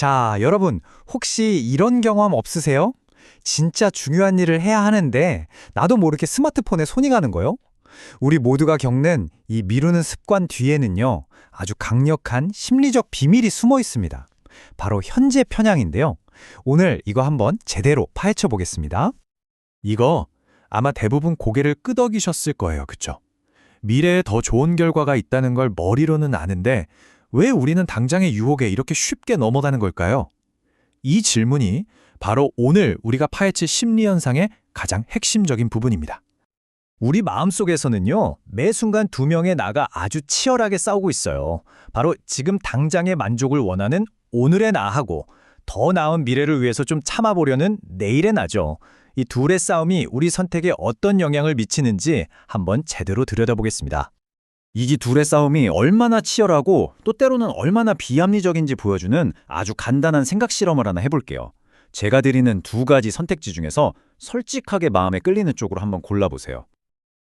자, 여러분, 혹시 이런 경험 없으세요? 진짜 중요한 일을 해야 하는데, 나도 모르게 스마트폰에 손이 가는 거요? 우리 모두가 겪는 이 미루는 습관 뒤에는요, 아주 강력한 심리적 비밀이 숨어 있습니다. 바로 현재 편향인데요. 오늘 이거 한번 제대로 파헤쳐 보겠습니다. 이거 아마 대부분 고개를 끄덕이셨을 거예요. 그쵸? 미래에 더 좋은 결과가 있다는 걸 머리로는 아는데 왜 우리는 당장의 유혹에 이렇게 쉽게 넘어가는 걸까요? 이 질문이 바로 오늘 우리가 파헤칠 심리 현상의 가장 핵심적인 부분입니다. 우리 마음속에서는요, 매 순간 두 명의 나가 아주 치열하게 싸우고 있어요. 바로 지금 당장의 만족을 원하는 오늘의 나하고 더 나은 미래를 위해서 좀 참아보려는 내일의 나죠. 이 둘의 싸움이 우리 선택에 어떤 영향을 미치는지 한번 제대로 들여다보겠습니다. 이기 둘의 싸움이 얼마나 치열하고 또 때로는 얼마나 비합리적인지 보여주는 아주 간단한 생각 실험을 하나 해볼게요. 제가 드리는 두 가지 선택지 중에서 솔직하게 마음에 끌리는 쪽으로 한번 골라보세요.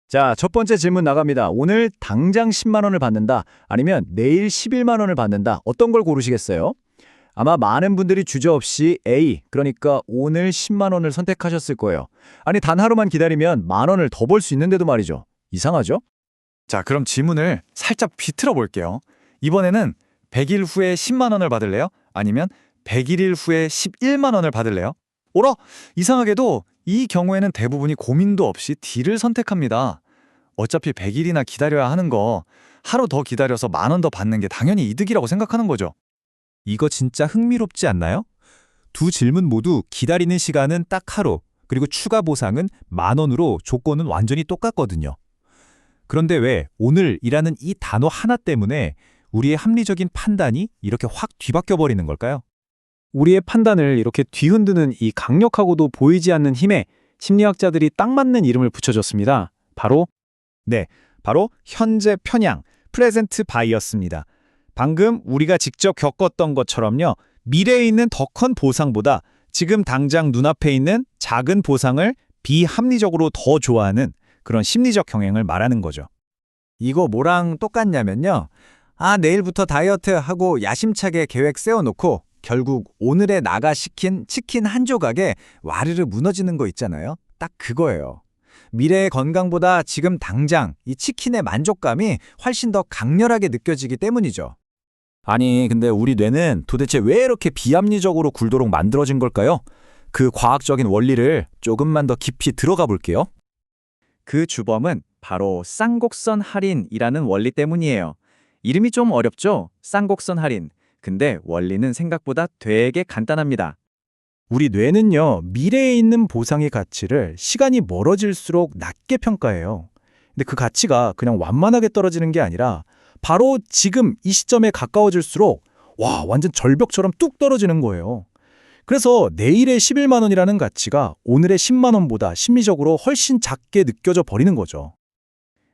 자, 첫 번째 질문 나갑니다. 오늘 당장 10만 원을 받는다. 아니면 내일 11만 원을 받는다. 어떤 걸 고르시겠어요? 아마 많은 분들이 주저없이 A, 그러니까 오늘 10만 원을 선택하셨을 거예요. 아니, 단 하루만 기다리면 만 원을 더 벌 수 있는데도 말이죠. 이상하죠? 자, 그럼 질문을 살짝 비틀어 볼게요. 이번에는 100일 후에 10만 원을 받을래요? 아니면 101일 후에 11만 원을 받을래요? 오라! 이상하게도 이 경우에는 대부분이 고민도 없이 D를 선택합니다. 어차피 100일이나 기다려야 하는 거 하루 더 기다려서 만 원 더 받는 게 당연히 이득이라고 생각하는 거죠. 이거 진짜 흥미롭지 않나요? 두 질문 모두 기다리는 시간은 딱 하루, 그리고 추가 보상은 만 원으로 조건은 완전히 똑같거든요. 그런데 왜 오늘이라는 이 단어 하나 때문에 우리의 합리적인 판단이 이렇게 확 뒤바뀌어 버리는 걸까요? 우리의 판단을 이렇게 뒤흔드는 이 강력하고도 보이지 않는 힘에 심리학자들이 딱 맞는 이름을 붙여줬습니다. 바로 네, 바로 현재 편향, 프레젠트 바이어스입니다. 방금 우리가 직접 겪었던 것처럼요. 미래에 있는 더 큰 보상보다 지금 당장 눈앞에 있는 작은 보상을 비합리적으로 더 좋아하는 그런 심리적 경향을 말하는 거죠. 이거 뭐랑 똑같냐면요. 아, 내일부터 다이어트 하고 야심차게 계획 세워놓고 결국 오늘에 나가 시킨 치킨 한 조각에 와르르 무너지는 거 있잖아요. 딱 그거예요. 미래의 건강보다 지금 당장 이 치킨의 만족감이 훨씬 더 강렬하게 느껴지기 때문이죠. 아니, 근데 우리 뇌는 도대체 왜 이렇게 비합리적으로 굴도록 만들어진 걸까요? 그 과학적인 원리를 조금만 더 깊이 들어가 볼게요. 그 주범은 바로 쌍곡선 할인이라는 원리 때문이에요. 이름이 좀 어렵죠? 쌍곡선 할인. 근데 원리는 생각보다 되게 간단합니다. 우리 뇌는요, 미래에 있는 보상의 가치를 시간이 멀어질수록 낮게 평가해요. 근데 그 가치가 그냥 완만하게 떨어지는 게 아니라 바로 지금 이 시점에 가까워질수록 와, 완전 절벽처럼 뚝 떨어지는 거예요. 그래서 내일의 11만 원이라는 가치가 오늘의 10만 원보다 심리적으로 훨씬 작게 느껴져 버리는 거죠.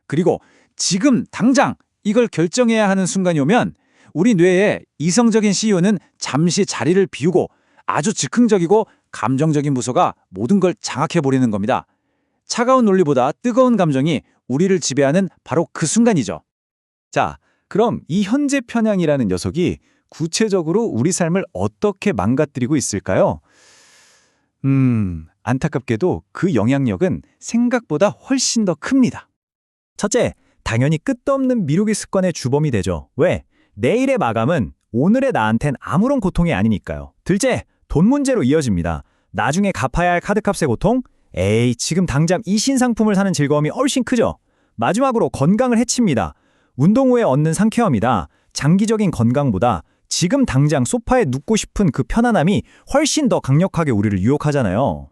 그리고 지금 당장 이걸 결정해야 하는 순간이 오면 우리 뇌의 이성적인 CEO는 잠시 자리를 비우고 아주 즉흥적이고 감정적인 부서가 모든 걸 장악해 버리는 겁니다. 차가운 논리보다 뜨거운 감정이 우리를 지배하는 바로 그 순간이죠. 자, 그럼 이 현재 편향이라는 녀석이 구체적으로 우리 삶을 어떻게 망가뜨리고 있을까요? 음, 안타깝게도 그 영향력은 생각보다 훨씬 더 큽니다. 첫째, 당연히 끝도 없는 미루기 습관의 주범이 되죠. 왜? 내일의 마감은 오늘의 나한텐 아무런 고통이 아니니까요. 둘째, 돈 문제로 이어집니다. 나중에 갚아야 할 카드값의 고통? 에이, 지금 당장 이 신상품을 사는 즐거움이 훨씬 크죠. 마지막으로 건강을 해칩니다. 운동 후에 얻는 상쾌함이다. 장기적인 건강보다 지금 당장 소파에 눕고 싶은 그 편안함이 훨씬 더 강력하게 우리를 유혹하잖아요.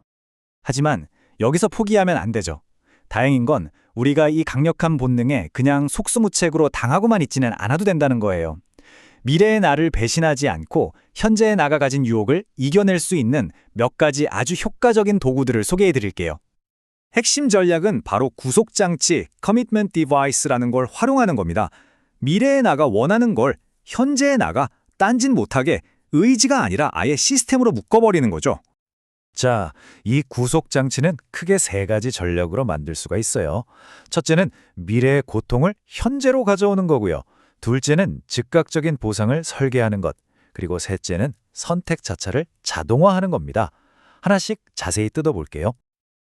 하지만 여기서 포기하면 안 되죠. 다행인 건 우리가 이 강력한 본능에 그냥 속수무책으로 당하고만 있지는 않아도 된다는 거예요. 미래의 나를 배신하지 않고 현재의 나가 가진 유혹을 이겨낼 수 있는 몇 가지 아주 효과적인 도구들을 소개해 드릴게요. 핵심 전략은 바로 구속장치, 커미트먼트 디바이스라는 걸 활용하는 겁니다. 미래의 나가 원하는 걸 현재의 나가 딴짓 못하게 의지가 아니라 아예 시스템으로 묶어버리는 거죠. 자, 이 구속 장치는 크게 세 가지 전략으로 만들 수가 있어요. 첫째는 미래의 고통을 현재로 가져오는 거고요. 둘째는 즉각적인 보상을 설계하는 것. 그리고 셋째는 선택 자체를 자동화하는 겁니다. 하나씩 자세히 뜯어볼게요.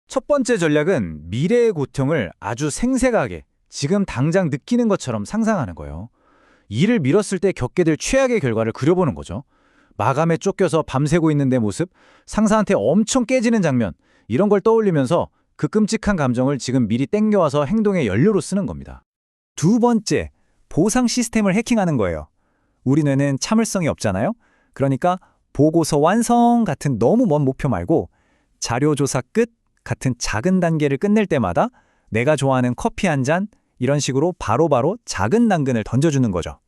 첫 번째 전략은 미래의 고통을 아주 생생하게 지금 당장 느끼는 것처럼 상상하는 거예요. 일을 미뤘을 때 겪게 될 최악의 결과를 그려보는 거죠. 마감에 쫓겨서 밤새고 있는 내 모습, 상사한테 엄청 깨지는 장면, 이런 걸 떠올리면서 그 끔찍한 감정을 지금 미리 땡겨와서 행동의 연료로 쓰는 겁니다. 두 번째, 보상 시스템을 해킹하는 거예요. 우리 뇌는 참을성이 없잖아요? 그러니까 보고서 완성 같은 너무 먼 목표 말고 자료 조사 끝 같은 작은 단계를 끝낼 때마다 내가 좋아하는 커피 한 잔 이런 식으로 바로 바로 작은 당근을 던져주는 거죠.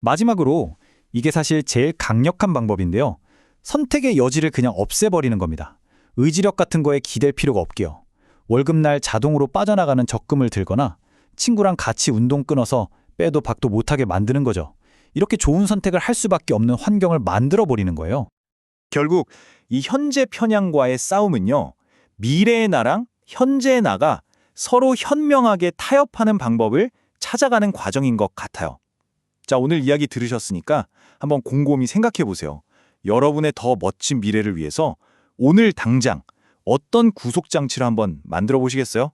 마지막으로 이게 사실 제일 강력한 방법인데요. 선택의 여지를 그냥 없애버리는 겁니다. 의지력 같은 거에 기댈 필요가 없게요. 월급날 자동으로 빠져나가는 적금을 들거나 친구랑 같이 운동 끊어서 빼도 박도 못하게 만드는 거죠. 이렇게 좋은 선택을 할 수밖에 없는 환경을 만들어 버리는 거예요. 결국 이 현재 편향과의 싸움은요. 미래의 나랑 현재의 나가 서로 현명하게 타협하는 방법을 찾아가는 과정인 것 같아요. 자, 오늘 이야기 들으셨으니까 한번 곰곰이 생각해 보세요. 여러분의 더 멋진 미래를 위해서 오늘 당장 어떤 구속 장치를 한번 만들어 보시겠어요?